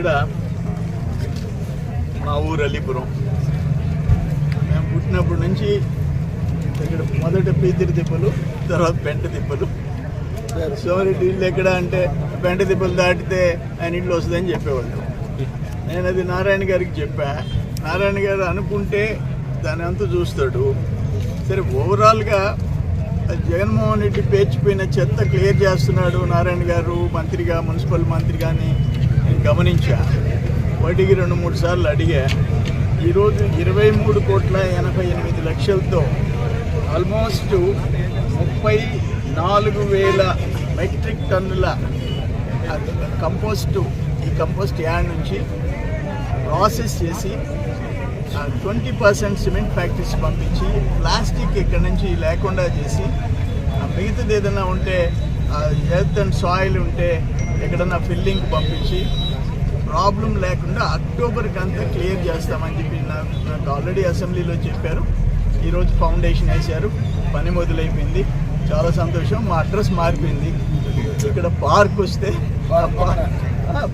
ఇక్కడ మా ఊరు అల్లిపురం. మేము పుట్టినప్పటి నుంచి ఇక్కడ మొదట పీతిరి తిప్పలు తర్వాత పెంట తిప్పలు. సోమరెడ్డి ఇల్లు ఎక్కడ అంటే పెంట తిప్పలు దాటితే ఆయన ఇల్లు వస్తుందని చెప్పేవాళ్ళు. నేను అది నారాయణ గారికి చెప్పా. నారాయణ గారు అనుకుంటే దాని అంతా చూస్తాడు. సరే ఓవరాల్గా జగన్మోహన్ రెడ్డి పేర్చిపోయిన చెత్త క్లియర్ చేస్తున్నాడు నారాయణ గారు మంత్రిగా మున్సిపల్ మంత్రి కానీ. నేను గమనించా. వాటికి రెండు మూడు సార్లు అడిగా. ఈరోజు ఇరవై మూడు కోట్ల ఎనభై ఎనిమిది లక్షలతో ఆల్మోస్ట్ ముప్పై నాలుగు వేల మెట్రిక్ టన్నుల కంపోస్టు ఈ కంపోస్ట్ యాడ్ నుంచి ప్రాసెస్ చేసి ట్వంటీ పర్సెంట్ సిమెంట్ ఫ్యాక్టరీస్ పంపించి ప్లాస్టిక్ ఇక్కడ నుంచి లేకుండా చేసి ఆ మిగతాది ఏదైనా ఉంటే ఎర్త్ అండ్ సాయిల్ ఉంటే ఎక్కడన్నా ఫిల్లింగ్ పంపించి ప్రాబ్లం లేకుండా అక్టోబర్కి అంతా క్లియర్ చేస్తామని చెప్పి నాకు నాకు ఆల్రెడీ అసెంబ్లీలో చెప్పారు. ఈరోజు ఫౌండేషన్ వేశారు. పని మొదలైపోయింది. చాలా సంతోషం. మా అడ్రస్ మారిపోయింది. ఇక్కడ పార్క్ వస్తే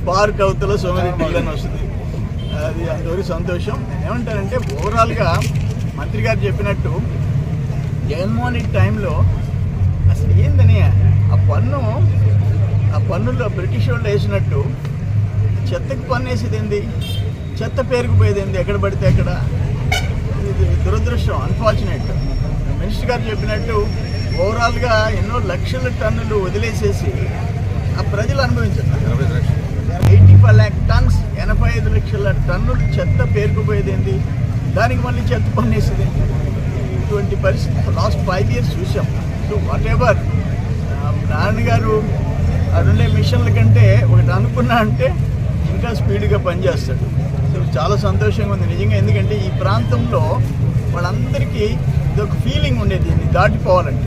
పార్క్ అవతల సోమరెడ్డి ఇల్లు అని వస్తుంది. అది అంతవరకు సంతోషం. ఏమంటారంటే ఓవరాల్గా మంత్రి గారు చెప్పినట్టు జగన్మోహన్ రెడ్డి టైంలో అసలు ఏందని ఆ పన్ను ఆ పన్నులో బ్రిటిష్ వాళ్ళు వేసినట్టు చెత్తకి పన్ను వేసేది ఏంది చెత్త పేరుకుపోయేది ఏంది ఎక్కడ పడితే అక్కడ? ఇది దురదృష్టం అన్ఫార్చునేట్ మినిస్టర్ గారు చెప్పినట్టు ఓవరాల్గా ఎన్నో లక్షల టన్నులు వదిలేసేసి ఆ ప్రజలు అనుభవించారు. ఎయిటీ ఫైవ్ ల్యాక్ టన్స్ ఎనభై ఐదు లక్షల టన్నులు చెత్త పేరుకుపోయేది ఏంది దానికి మళ్ళీ చెత్త పన్నేసేది ఇటువంటి పరిస్థితి లాస్ట్ ఫైవ్ ఇయర్స్ చూసాం. సో వాట్ ఎవర్ నాన్నగారు అరుండే మిషన్ల కంటే ఒకటి అనుకున్నా అంటే ఇంకా స్పీడ్గా పనిచేస్తాడు. సో చాలా సంతోషంగా ఉంది. నిజంగా ఎందుకంటే ఈ ప్రాంతంలో వాళ్ళందరికీ ఇది ఒక ఫీలింగ్ ఉండేది. దీన్ని దాటిపోవాలంటే.